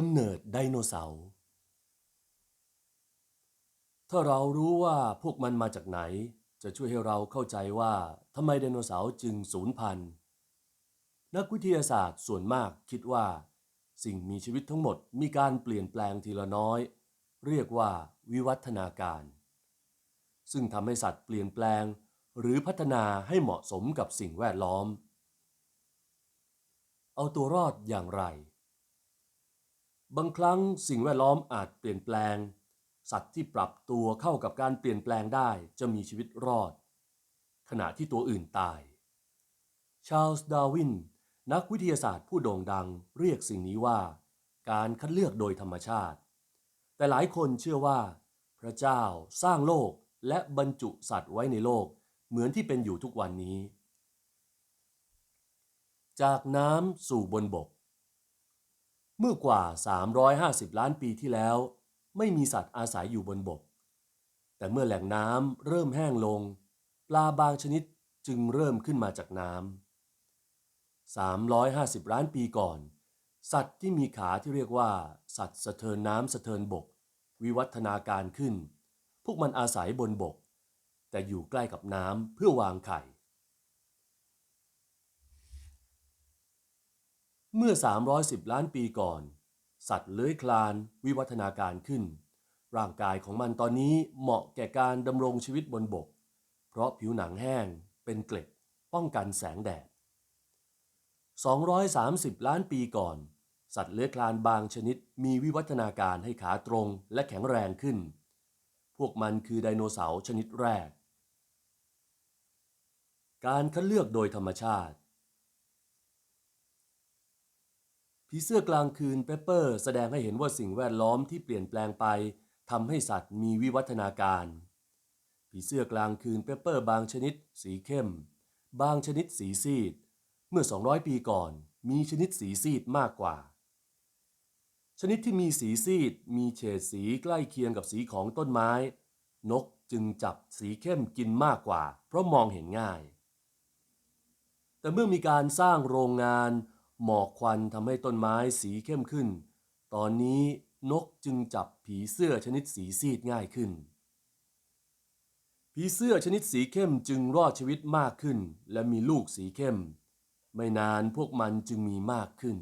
กำเนิดไดโนเสาร์ ถ้าเรารู้ว่าพวกมันมาจากไหน จะช่วยให้เราเข้าใจว่าทำไมไดโนเสาร์จึงสูญพันธุ์ นักวิทยาศาสตร์ส่วนมากคิดว่า สิ่งมีชีวิตทั้งหมดมีการเปลี่ยนแปลงทีละน้อย เรียกว่าวิวัฒนาการ ซึ่งทำให้สัตว์เปลี่ยนแปลงหรือพัฒนาให้เหมาะสมกับสิ่งแวดล้อม เอาตัวรอดอย่างไร บางครั้งสิ่งแวดล้อมอาจเปลี่ยนแปลง สัตว์ที่ปรับตัวเข้ากับการเปลี่ยนแปลงได้จะมีชีวิตรอด ขณะที่ตัวอื่นตาย ชาร์ลส์ดาวิน นักวิทยาศาสตร์ผู้โด่งดังเรียกสิ่งนี้ว่า การคัดเลือกโดยธรรมชาติ แต่หลายคนเชื่อว่า พระเจ้าสร้างโลกและบรรจุสัตว์ไว้ในโลกเหมือนที่เป็นอยู่ทุกวันนี้ จากน้ำสู่บนบก เมื่อกว่า 350 ล้านปีที่แล้ว ไม่มีสัตว์อาศัยอยู่บนบก แต่เมื่อแหล่งน้ำเริ่มแห้งลง ปลาบางชนิดจึงเริ่มขึ้นมาจากน้ำ 350 ล้านปีก่อน สัตว์ที่มีขาที่เรียกว่า สัตว์สะเทินน้ำสะเทินบก วิวัฒนาการขึ้น พวกมันอาศัยบนบก แต่อยู่ใกล้กับน้ำเพื่อวางไข่ เมื่อ 310 ล้านปีก่อน สัตว์เลื้อยคลานวิวัฒนาการขึ้น ร่างกายของมันตอนนี้เหมาะแก่การดำรงชีวิตบนบก เพราะผิวหนังแห้งเป็นเกล็ดป้องกันแสงแดด 230 ล้านปีก่อน สัตว์เลื้อยคลานบางชนิดมีวิวัฒนาการให้ขาตรงและแข็งแรงขึ้น พวกมันคือไดโนเสาร์ชนิดแรก การคัดเลือกโดยธรรมชาติ ผีเสื้อกลางคืนเปเปอร์แสดงให้เห็นว่าสิ่งแวดล้อมที่เปลี่ยนแปลงไปทำให้สัตว์มีวิวัฒนาการ ผีเสื้อกลางคืนเปปเปอร์บางชนิด สีเข้ม บางชนิดสีซีด เมื่อ 200 ปีก่อนมีชนิดสีซีดมากกว่า ชนิดที่มีสีซีด มีเฉดสีใกล้เคียงกับสีของต้นไม้ นกจึงจับสีเข้มกินมากกว่า เพราะมองเห็นง่าย แต่เมื่อมีการสร้างโรงงาน หมอกควันทำให้ต้นไม้สีเข้มขึ้น ตอนนี้นกจึงจับผีเสื้อชนิดสีซีดง่ายขึ้น ผีเสื้อชนิดสีเข้มจึงรอดชีวิตมากขึ้น และมีลูกสีเข้ม ไม่นานพวกมันจึงมีมากขึ้น